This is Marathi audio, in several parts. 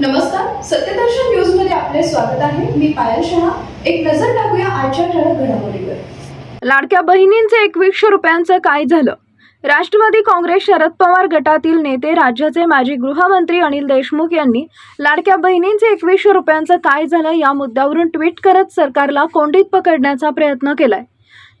नमस्कार सत्यदर्शन न्यूजमध्ये आपले स्वागत आहे. मी पायल शहा. एक नजर टाकूया आजच्या ठळक घडामोडीवर. लाडक्या बहिणींचे एकवीसशे रुपयांचं काय झालं? राष्ट्रवादी काँग्रेस शरद पवार गटातील नेते राज्याचे माजी गृहमंत्री अनिल देशमुख यांनी लाडक्या बहिणींचे एकवीसशे रुपयांचं काय झालं या मुद्द्यावरून ट्विट करत सरकारला कोंडीत पकडण्याचा प्रयत्न केलाय.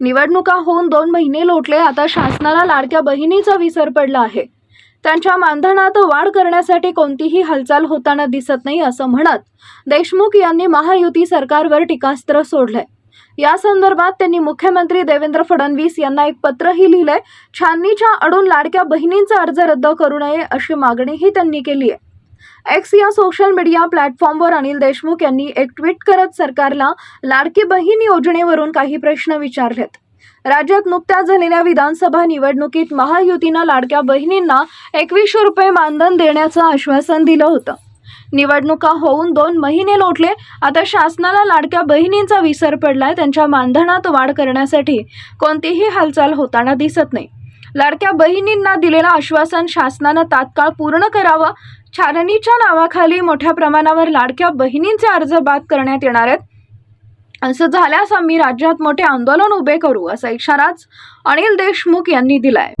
निवडणुका होऊन दोन महिने लोटले आता शासनाला लाडक्या बहिणीचा विसर पडला आहे. त्यांच्या मानधनात वाढ करण्यासाठी कोणतीही हालचाल होताना दिसत नाही असं म्हणत देशमुख यांनी महायुती सरकारवर टीकास्त्र सोडलंय. या संदर्भात त्यांनी मुख्यमंत्री देवेंद्र फडणवीस यांना एक पत्रही लिहिलंय छाननीच्या अडून लाडक्या बहिणींचा अर्ज रद्द करू नये अशी मागणीही त्यांनी केली आहे. एक्स या सोशल मीडिया प्लॅटफॉर्मवर अनिल देशमुख यांनी एक ट्विट करत सरकारला लाडकी बहीण योजनेवरून काही प्रश्न विचारलेत. राज्यात नुकत्याच झालेल्या विधानसभा निवडणुकीत महायुतीनं लाडक्या बहिणींना एकवीसशे रुपये मानधन देण्याचं आश्वासन दिलं होतं. निवडणुका होऊन दोन महिने लोटले आता शासनाला लाडक्या बहिणींचा विसर पडलाय त्यांच्या मानधनात वाढ करण्यासाठी कोणतीही हालचाल होताना दिसत नाही. लाडक्या बहिणींना दिलेलं आश्वासन शासनानं तात्काळ पूर्ण करावं छाननीच्या नावाखाली मोठ्या प्रमाणावर लाडक्या बहिणींचे अर्ज बाद करण्यात येणार आहेत. असं झाल्यास आम्ही राज्यात मोठे आंदोलन उभे करू असा इशाराच अनिल देशमुख यांनी दिलाय.